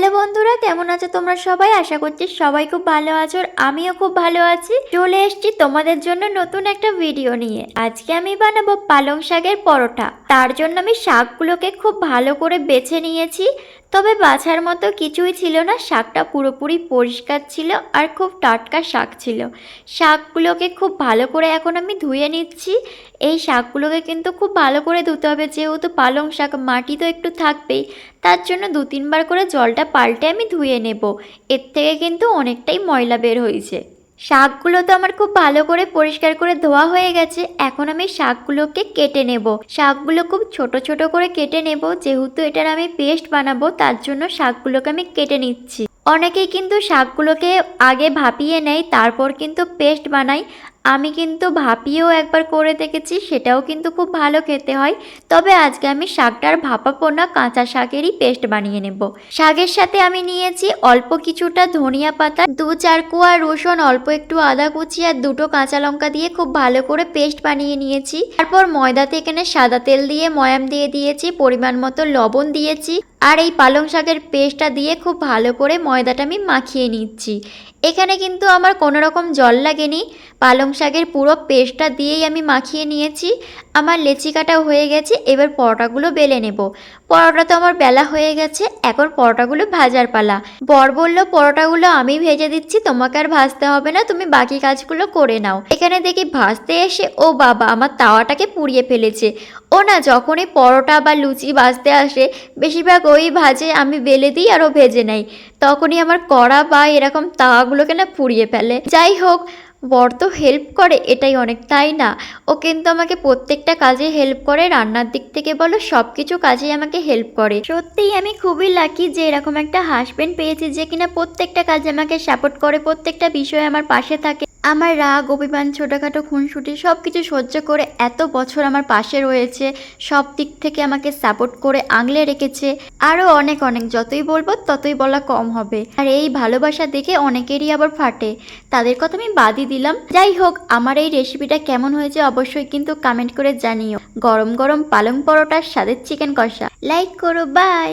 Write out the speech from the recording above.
Hello বন্ধুরা, কেমন আছো তোমরা সবাই? আশা করছি সবাই খুব ভালো আছো আমিও খুব ভালো আছি। চলে এসেছি তোমাদের জন্য নতুন একটা ভিডিও নিয়ে। আজকে আমি বানাবো পালং শাকের পরোটা। তার জন্য আমি শাকগুলোকে খুব ভালো করে বেছে নিয়েছি। তবে বাছার মতো কিছুই ছিল না। শাকটা পুরোপুরি পরিষ্কার ছিল আর খুব টাটকা শাক ছিল। শাকগুলোকে খুব ভালো করে এখন আমি ধুয়ে নিচ্ছি। এই শাকগুলোকে কিন্তু খুব ভালো করে ধুতে হবে। যেহেতু পালং শাক মাটি তো একটু থাকবেই, তার জন্য দু তিনবার করে জলটা পাল্টে আমি ধুয়ে নেব। এর থেকে কিন্তু অনেকটাই ময়লা বের হয়েছে। শাকগুলো তো আমার খুব ভালো করে পরিষ্কার করে ধোয়া হয়ে গেছে। এখন আমি শাকগুলোকে কেটে নেব। শাকগুলো খুব ছোট ছোট করে কেটে নেব। যেহেতু এটার আমি পেস্ট বানাবো, তার জন্য শাকগুলোকে আমি কেটে নিচ্ছি। অনেকেই কিন্তু শাকগুলোকে আগে ভাপিয়ে নেয়, তারপর কিন্তু পেস্ট বানাই আমি কিন্তু ভাপিয়েও একবার করে দেখেছি, সেটাও কিন্তু খুব ভালো খেতে হয়। তবে আজকে আমি শাকটার ভাপাবো না কাঁচা শাকেরই পেস্ট বানিয়ে নেব। শাকের সাথে আমি নিয়েছি অল্প কিছুটা ধনিয়া পাতা, দু চার কুয়া রসুন, অল্প একটু আদা কুচি আর দুটো কাঁচা লঙ্কা দিয়ে খুব ভালো করে পেস্ট বানিয়ে নিয়েছি। তারপর ময়দাতে এখানে সাদা তেল দিয়ে ময়াম দিয়ে দিয়েছি, পরিমাণ মতো লবণ দিয়েছি। আর এই পালং শাকের পেস্টটা দিয়ে খুব ভালো করে ময়দাটা আমি মাখিয়ে নিচ্ছি। এখানে কিন্তু আমার কোনো রকম জল লাগেনি। পালং শাকের পুরো পেস্টটা দিয়েই আমি মাখিয়ে নিয়েছি। আমার লেচি কাটা হয়ে গেছে, এবার পরোটাগুলো বেলে নেব। পরোটা তো আমার বেলা হয়ে গেছে, এখন পরোটাগুলো ভাজার পালা। বর বলল, পরোটাগুলো আমি ভেজে দিচ্ছি, তোমাকে আর ভাজতে হবে না, তুমি বাকি কাজগুলো করে নাও। এখানে দেখি ভাজতে এসে, ও বাবা, আমার তাওয়াটাকে পুড়িয়ে ফেলেছে। ও না, যখনই পরোটা বা লুচি ভাজতে আসে, বেশিরভাগ ওই ভাজে আমি বেলে দিই আর ও ভেজে নেই তখনই আমার কড়া বা এরকম তাওয়াগুলোকে না পুড়িয়ে ফেলে। যাই হোক, বর তো হেল্প করে, এটাই অনেক, তাই না? ও কিন্তু আমাকে প্রত্যেকটা কাজে হেল্প করে, রান্নার দিক থেকে বলো সব কিছু কাজেই আমাকে হেল্প করে। সত্যিই আমি খুবই লাকি যে এরকম একটা হাজব্যান্ড পেয়েছি যে কিনা প্রত্যেকটা কাজে আমাকে সাপোর্ট করে, প্রত্যেকটা বিষয়ে আমার পাশে থাকে। আমার রাগ, অভিমান, ছোটোখাটো খুনসুটি সব কিছু সহ্য করে এত বছর আমার পাশে রয়েছে, সব দিক থেকে আমাকে সাপোর্ট করে আগলে রেখেছে। আরও অনেক অনেক, যতই বলব ততই বলা কম হবে। আর এই ভালোবাসা দেখে অনেকেরই আবার ফাটে। তাদের কথা আমি বাদই দিলাম। যাই হোক, আমার এই রেসিপিটা কেমন হয়েছে অবশ্যই কিন্তু কমেন্ট করে জানিও। গরম গরম পালং পরোটার স্বাদের চিকেন কষা। লাইক করো বাই